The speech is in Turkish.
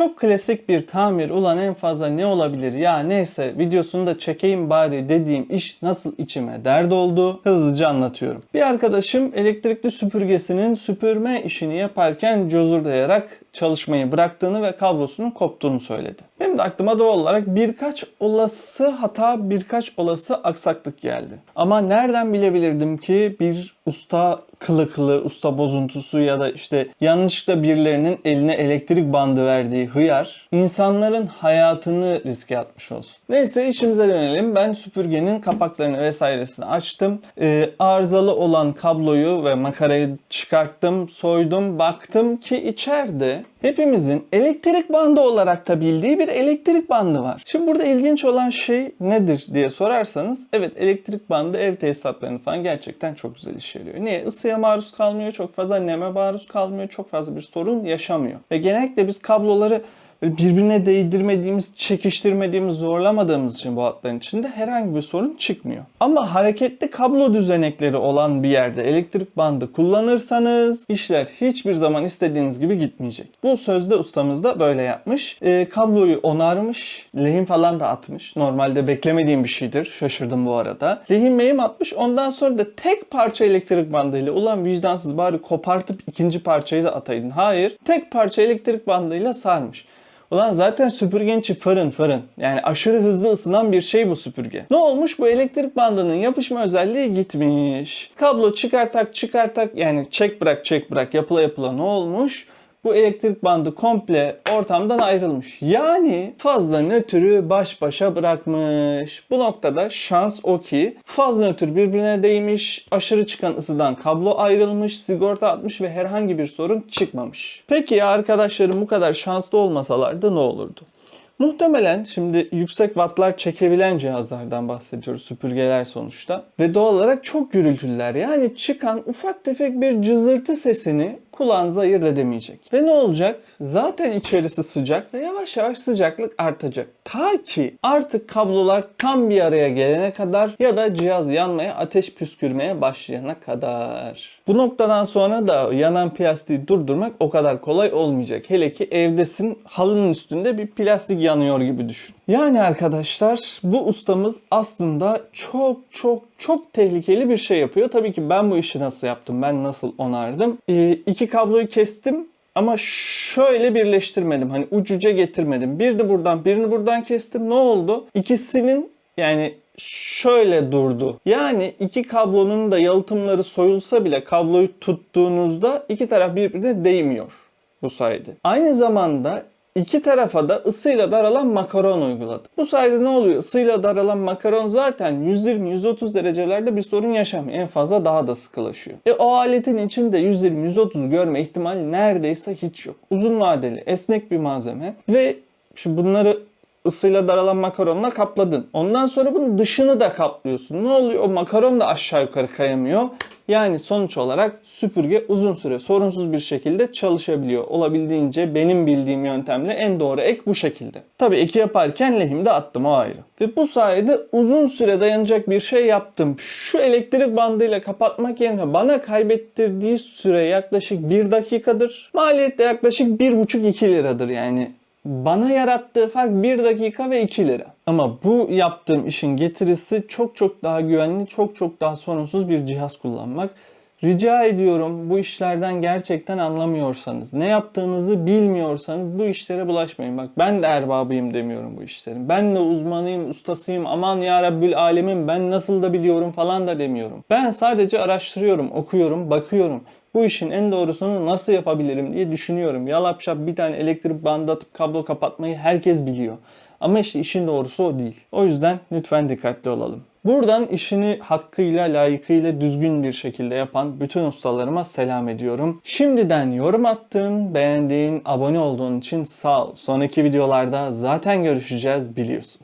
çok klasik bir tamir ulan en fazla ne olabilir ya neyse videosunu da çekeyim bari dediğim iş nasıl içime dert oldu hızlıca anlatıyorum. Bir arkadaşım elektrikli süpürgesinin süpürme işini yaparken cozurdayarak çalışmayı bıraktığını ve kablosunun koptuğunu söyledi. Benim de aklıma doğal olarak birkaç olası hata, birkaç olası aksaklık geldi. Ama nereden bilebilirdim ki bir usta kılı kılı, usta bozuntusu ya da işte yanlışlıkla birilerinin eline elektrik bandı verdiği hıyar insanların hayatını riske atmış olsun. Neyse işimize dönelim. Ben süpürgenin kapaklarını vesairesini açtım. Ee, arızalı olan kabloyu ve makarayı çıkarttım, soydum, baktım ki içeride hepimizin elektrik bandı olarak da bildiği bir elektrik bandı var. Şimdi burada ilginç olan şey nedir diye sorarsanız evet elektrik bandı ev tesisatlarını falan gerçekten çok güzel işe yarıyor. Niye? Isıya maruz kalmıyor, çok fazla neme maruz kalmıyor, çok fazla bir sorun yaşamıyor. Ve genellikle biz kabloları birbirine değdirmediğimiz, çekiştirmediğimiz, zorlamadığımız için bu hatların içinde herhangi bir sorun çıkmıyor. Ama hareketli kablo düzenekleri olan bir yerde elektrik bandı kullanırsanız işler hiçbir zaman istediğiniz gibi gitmeyecek. Bu sözde ustamız da böyle yapmış. Ee, kabloyu onarmış, lehim falan da atmış. Normalde beklemediğim bir şeydir. Şaşırdım bu arada. Lehim meyim atmış. Ondan sonra da tek parça elektrik bandıyla ulan vicdansız bari kopartıp ikinci parçayı da ataydın. Hayır. Tek parça elektrik bandıyla sarmış. Ulan zaten süpürgenin içi fırın fırın. Yani aşırı hızlı ısınan bir şey bu süpürge. Ne olmuş? Bu elektrik bandının yapışma özelliği gitmiş. Kablo çıkartak çıkartak yani çek bırak çek bırak yapıla yapıla ne olmuş? Bu elektrik bandı komple ortamdan ayrılmış. Yani fazla nötrü baş başa bırakmış. Bu noktada şans o ki faz nötr birbirine değmiş, aşırı çıkan ısıdan kablo ayrılmış, sigorta atmış ve herhangi bir sorun çıkmamış. Peki ya arkadaşlarım bu kadar şanslı olmasalardı ne olurdu? Muhtemelen şimdi yüksek wattlar çekebilen cihazlardan bahsediyoruz süpürgeler sonuçta. Ve doğal olarak çok gürültüler yani çıkan ufak tefek bir cızırtı sesini kulağınız ayırt edemeyecek. Ve ne olacak? Zaten içerisi sıcak ve yavaş yavaş sıcaklık artacak. Ta ki artık kablolar tam bir araya gelene kadar ya da cihaz yanmaya, ateş püskürmeye başlayana kadar. Bu noktadan sonra da yanan plastiği durdurmak o kadar kolay olmayacak. Hele ki evdesin halının üstünde bir plastik yanıyor gibi düşün. Yani arkadaşlar bu ustamız aslında çok çok çok tehlikeli bir şey yapıyor. Tabii ki ben bu işi nasıl yaptım, ben nasıl onardım. Ee, iki kabloyu kestim ama şöyle birleştirmedim. Hani ucuca getirmedim. Bir de buradan birini buradan kestim. Ne oldu? İkisinin yani şöyle durdu. Yani iki kablonun da yalıtımları soyulsa bile kabloyu tuttuğunuzda iki taraf birbirine değmiyor bu sayede. Aynı zamanda İki tarafa da ısıyla daralan makaron uyguladı. Bu sayede ne oluyor? Isıyla daralan makaron zaten 120-130 derecelerde bir sorun yaşamıyor. En fazla daha da sıkılaşıyor. E o aletin içinde 120-130 görme ihtimali neredeyse hiç yok. Uzun vadeli, esnek bir malzeme ve şimdi bunları ısıyla daralan makaronla kapladın. Ondan sonra bunun dışını da kaplıyorsun. Ne oluyor? O makaron da aşağı yukarı kayamıyor. Yani sonuç olarak süpürge uzun süre sorunsuz bir şekilde çalışabiliyor. Olabildiğince benim bildiğim yöntemle en doğru ek bu şekilde. Tabi eki yaparken lehimi de attım o ayrı. Ve bu sayede uzun süre dayanacak bir şey yaptım. Şu elektrik bandıyla kapatmak yerine bana kaybettirdiği süre yaklaşık 1 dakikadır. Maliyet de yaklaşık 1,5-2 liradır yani bana yarattığı fark 1 dakika ve 2 lira. Ama bu yaptığım işin getirisi çok çok daha güvenli, çok çok daha sorunsuz bir cihaz kullanmak. Rica ediyorum bu işlerden gerçekten anlamıyorsanız, ne yaptığınızı bilmiyorsanız bu işlere bulaşmayın. Bak ben de erbabıyım demiyorum bu işlerin. Ben de uzmanıyım, ustasıyım, aman ya Rabbül alemin ben nasıl da biliyorum falan da demiyorum. Ben sadece araştırıyorum, okuyorum, bakıyorum. Bu işin en doğrusunu nasıl yapabilirim diye düşünüyorum. Yalap şap bir tane elektrik bandı atıp kablo kapatmayı herkes biliyor. Ama işte işin doğrusu o değil. O yüzden lütfen dikkatli olalım. Buradan işini hakkıyla, layıkıyla, düzgün bir şekilde yapan bütün ustalarıma selam ediyorum. Şimdiden yorum attığın, beğendiğin, abone olduğun için sağ ol. Sonraki videolarda zaten görüşeceğiz biliyorsun.